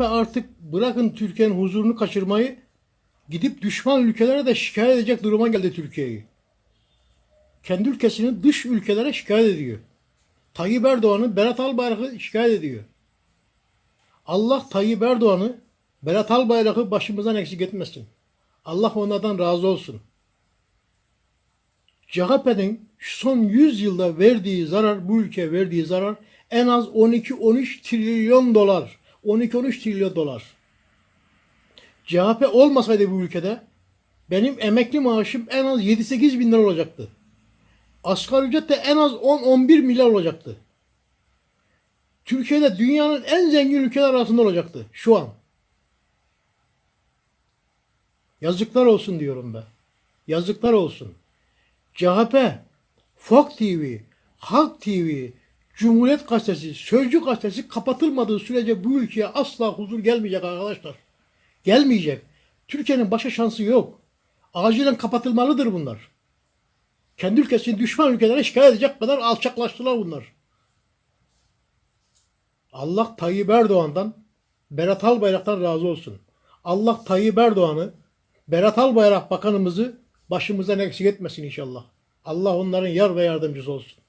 Ve artık bırakın Türkiye'nin huzurunu kaçırmayı gidip düşman ülkelere de şikayet edecek duruma geldi Türkiye'yi. Kendi ülkesini dış ülkelere şikayet ediyor. Tayyip Erdoğan'ı Berat Albayrak'ı şikayet ediyor. Allah Tayyip Erdoğan'ı Berat Albayrak'ı başımızdan eksik etmesin. Allah onlardan razı olsun. CHP'nin son 100 yılda verdiği zarar, bu ülkeye verdiği zarar en az 12-13 trilyon dolar. 12-13 trilyon dolar. CHP olmasaydı bu ülkede benim emekli maaşım en az 7-8 bin lira olacaktı. Asgari ücret de en az 10-11 milyar olacaktı. Türkiye'de dünyanın en zengin ülkeler arasında olacaktı şu an. Yazıklar olsun diyorum ben. Yazıklar olsun. CHP, Fox TV, Halk TV, Cumhuriyet Gazetesi, Sözcü Gazetesi kapatılmadığı sürece bu ülkeye asla huzur gelmeyecek arkadaşlar. Gelmeyecek. Türkiye'nin başka şansı yok. Acilen kapatılmalıdır bunlar. Kendi ülkesini düşman ülkelere şikayet edecek kadar alçaklaştılar bunlar. Allah Tayyip Erdoğan'dan, Berat Albayrak'tan razı olsun. Allah Tayyip Erdoğan'ı, Berat Albayrak bakanımızı başımızdan eksik etmesin inşallah. Allah onların yar ve yardımcısı olsun.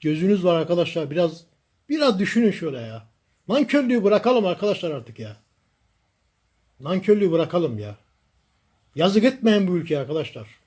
Gözünüz var arkadaşlar biraz biraz düşünün şöyle ya. Nankörlüğü bırakalım arkadaşlar artık ya. Nankörlüğü bırakalım ya. Yazık etmeyin bu ülkeye arkadaşlar.